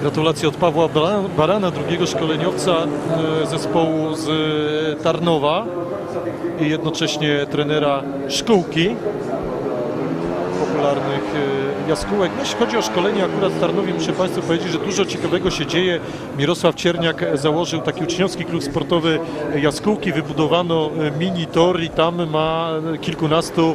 Gratulacje od Pawła Bara- Barana, drugiego szkoleniowca e, zespołu z e, Tarnowa i jednocześnie trenera szkółki popularnych e, jaskółek. No, Jeśli chodzi o szkolenie akurat w Tarnowie, muszę Państwu powiedzieć, że dużo ciekawego się dzieje. Mirosław Cierniak założył taki uczniowski klub sportowy Jaskółki, wybudowano e, mini tor i tam ma kilkunastu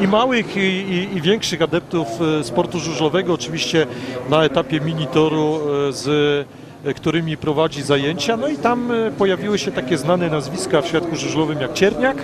e, i małych i, i, i większych adeptów e, sportu żużlowego, oczywiście na etapie mini toru e, z e, którymi prowadzi zajęcia. No i tam e, pojawiły się takie znane nazwiska w świadku żużlowym jak Cierniak,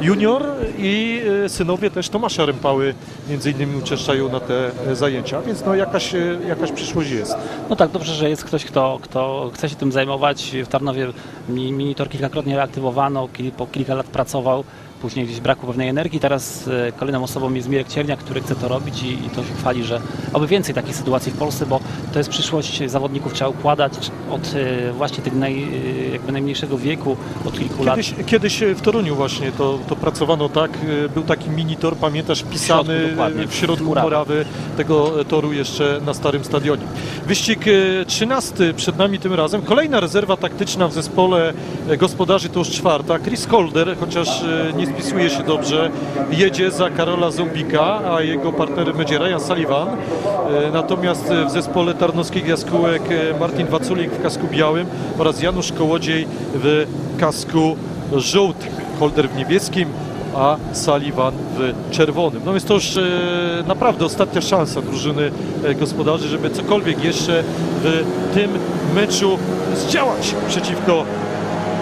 junior i e, synowie też Tomasza Rympały między innymi uczęszczają na te e, zajęcia, więc no jakaś, e, jakaś przyszłość jest. No tak, dobrze, że jest ktoś, kto, kto chce się tym zajmować. W Tarnowie mi- minitor kilkakrotnie reaktywowano, po kilka lat pracował. Później gdzieś brakło pewnej energii. Teraz e, kolejną osobą jest Mirek Cierniak, który chce to robić i, i to się chwali, że oby więcej takich sytuacji w Polsce, bo to jest przyszłość zawodników. Trzeba układać od e, właśnie tych naj, e, jakby najmniejszego wieku, od kilku lat. Kiedyś, kiedyś w Toruniu właśnie to, to pracowano tak, był taki minitor, pamiętasz, pisany środku, dokładnie, w środku murawy. murawy tego toru jeszcze na starym stadionie. Wyścig e, 13 przed nami tym razem. Kolejna rezerwa taktyczna w zespole gospodarzy to już czwarta. Chris Holder, chociaż nie spisuje się dobrze, jedzie za Karola Zombika, a jego partnerem będzie Ryan Sullivan. E, Natomiast w zespole tarnowskich jaskółek e, Martin Waculik w kasku białym oraz Janusz Kołodziej w kasku żółtym. Holder w niebieskim, a Sullivan w czerwonym. No więc to już e, naprawdę ostatnia szansa drużyny gospodarzy, żeby cokolwiek jeszcze w tym meczu zdziałać przeciwko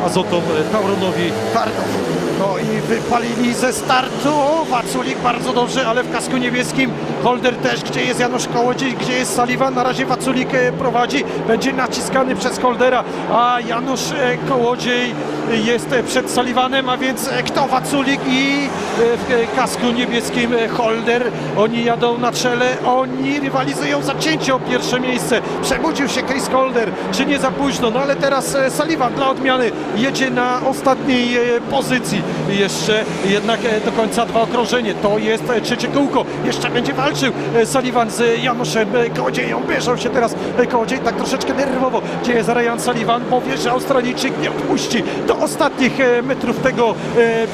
Azotom Tauronowi Tarnów. No i wypalili ze startu. Waculik bardzo dobrze, ale w kasku niebieskim. Holder też, gdzie jest Janusz Kołodziej, gdzie jest Sullivan. Na razie Waculik e, prowadzi, będzie naciskany przez Holdera, a Janusz e, Kołodziej jest e, przed Sullivanem, a więc kto Waculik i w kasku niebieskim Holder. Oni jadą na czele, oni rywalizują za cięcie o pierwsze miejsce. Przebudził się Chris Holder, czy nie za późno, no ale teraz Sullivan dla odmiany jedzie na ostatniej pozycji. Jeszcze jednak do końca dwa okrążenie. To jest trzecie kółko. Jeszcze będzie walczył e, Sullivan z Januszem e, Kołodzieją. Bierzą się teraz e, Kołodziej tak troszeczkę nerwowo. Dzieje za Ryan Sullivan, bo wie, że Australijczyk nie odpuści do ostatnich metrów tego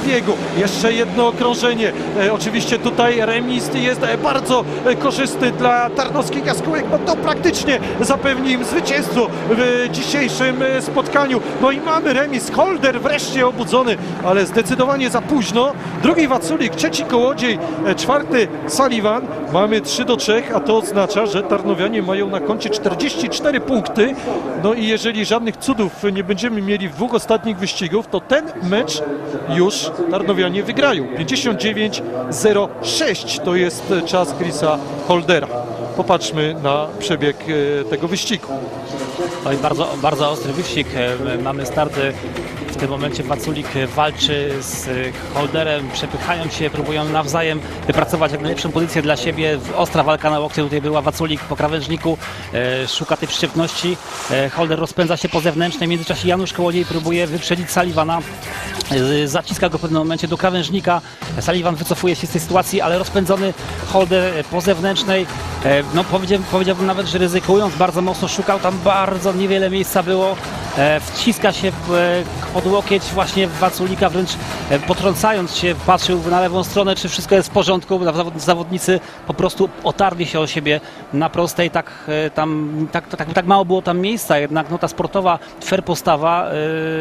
biegu. Jeszcze jedno okrążenie. Oczywiście tutaj remis jest bardzo korzystny dla tarnowskich jaskółek, bo to praktycznie zapewni im zwycięstwo w dzisiejszym spotkaniu. No i mamy remis. Holder wreszcie obudzony, ale zdecydowanie za późno. Drugi Waculik, trzeci Kołodziej, czwarty Sullivan. Mamy 3 do 3, a to oznacza, że Tarnowianie mają na koncie 44 punkty. No i jeżeli żadnych cudów nie będziemy mieli w dwóch ostatnich wyścigów, to ten mecz już Tarnowianie wygrają. 59-06 to jest czas Chrisa Holdera. Popatrzmy na przebieg e, tego wyścigu. To jest bardzo, bardzo ostry wyścig. E, Mamy starty. W tym momencie Waculik walczy z Holderem, przepychają się, próbują nawzajem wypracować jak najlepszą pozycję dla siebie. Ostra walka na łokcie tutaj była Waculik po krawężniku, e, szuka tej przyczepności. E, Holder rozpędza się po zewnętrznej, w międzyczasie Janusz Kołodziej próbuje wyprzedzić Sullivana. E, Zaciska go w pewnym momencie do krawężnika. Sullivan wycofuje się z tej sytuacji, ale rozpędzony Holder po zewnętrznej, no powiedziałbym nawet, że ryzykując, bardzo mocno szukał, tam bardzo niewiele miejsca było. E, Wciska się e, pod łokieć właśnie Waculika, wręcz e, potrącając się, patrzył na lewą stronę, czy wszystko jest w porządku. Zawod- Zawodnicy po prostu otarli się o siebie na prostej, tak, tam, tak, tak, tak mało było tam miejsca, jednak no, ta sportowa fair postawa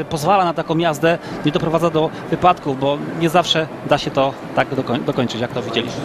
e, pozwala na taką jazdę, nie doprowadza do wypadków, bo nie zawsze da się to tak dokoń- dokończyć, jak to widzieliśmy.